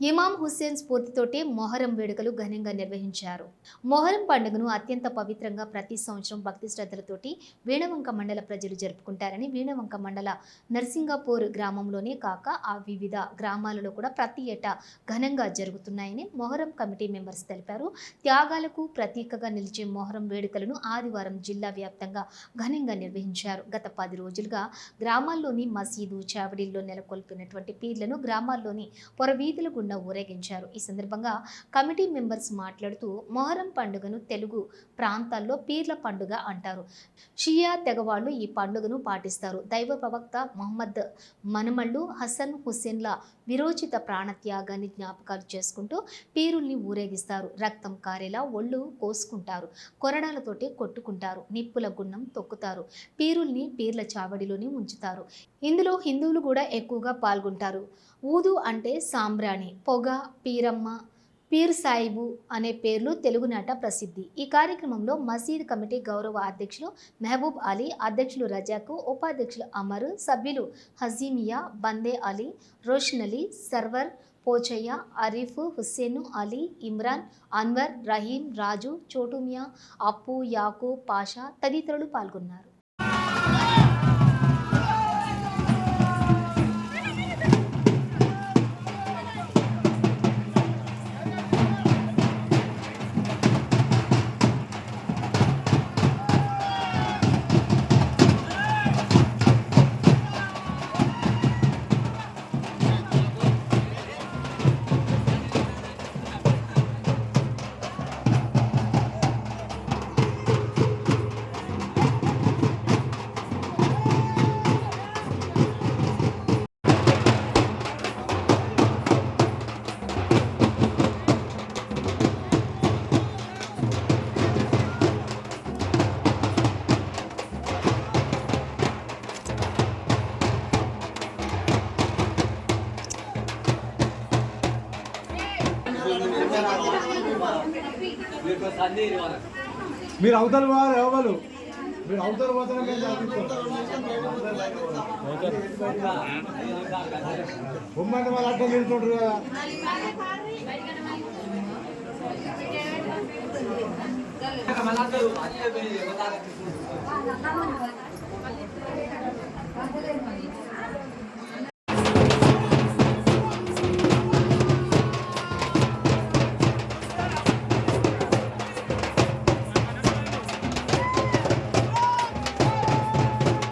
ఇమాం హుస్సేన్ స్ఫూర్తితోటి మొహరం వేడుకలు ఘనంగా నిర్వహించారు. మొహరం పండుగను అత్యంత పవిత్రంగా ప్రతి సంవత్సరం భక్తి శ్రద్ధలతోటి వీణవంక మండల ప్రజలు జరుపుకుంటారని వీణవంక మండల నర్సింగాపూర్ గ్రామంలోనే కాక ఆ వివిధ గ్రామాలలో కూడా ప్రతి ఏటా ఘనంగా జరుగుతున్నాయని మొహరం కమిటీ మెంబర్స్ తెలిపారు. త్యాగాలకు ప్రతీకగా నిలిచే మొహరం వేడుకలను ఆదివారం జిల్లా వ్యాప్తంగా ఘనంగా నిర్వహించారు. గత పది రోజులుగా గ్రామాల్లోని మసీదు చావడిల్లో నెలకొల్పినటువంటి పీర్లను గ్రామాల్లోని పొరవీధుల గుండా ఊరేగించారు. ఈ సందర్భంగా కమిటీ మెంబర్స్ మాట్లాడుతూ మొహరం పండుగను తెలుగు ప్రాంతాల్లో పీర్ల పండుగ అంటారు. షియా తెగవాళ్ళు ఈ పండుగను పాటిస్తారు. దైవ ప్రవక్త మొహమ్మద్ మనమళ్ళు హసన్ హుస్సేన్ల విరోచిత ప్రాణత్యాగాన్ని జ్ఞాపకాలు చేసుకుంటూ పీరుల్ని ఊరేగిస్తారు. రక్తం కారేలా ఒళ్ళు కోసుకుంటారు. కొరడాలతోటి కొట్టుకుంటారు. నిప్పుల గున్నం తొక్కుతారు. పీరుల్ని పీర్ల చావడిలోనే ఉంచుతారు. ఇందులో హిందువులు కూడా ఎక్కువగా పాల్గొంటారు. ఊదు అంటే సాంబ్రాణి. పొగ పీరమ్మ పీర్ సాయిబు అనే పేర్లు తెలుగునాట ప్రసిద్ధి. ఈ కార్యక్రమంలో మసీద్ కమిటీ గౌరవ అధ్యక్షులు మెహబూబ్ అలీ అధ్యక్షులు రజాకు ఉపాధ్యక్షులు అమర్ సభ్యులు హజీమియా బందే అలీ రోషన్ అలీ సర్వర్ పోచయ్య అరీఫ్ హుస్సేను అలీ ఇమ్రాన్ అన్వర్ రహీం రాజు చోటుమియా అప్పు యాకు పాషా తదితరులు పాల్గొన్నారు. మీరు అవతల పోవాలి ఎవరు మీరు అవతల పోతేనే బొమ్మంటే వాళ్ళు అర్థం నిలుచుంటారు కదా మళ్ళీ.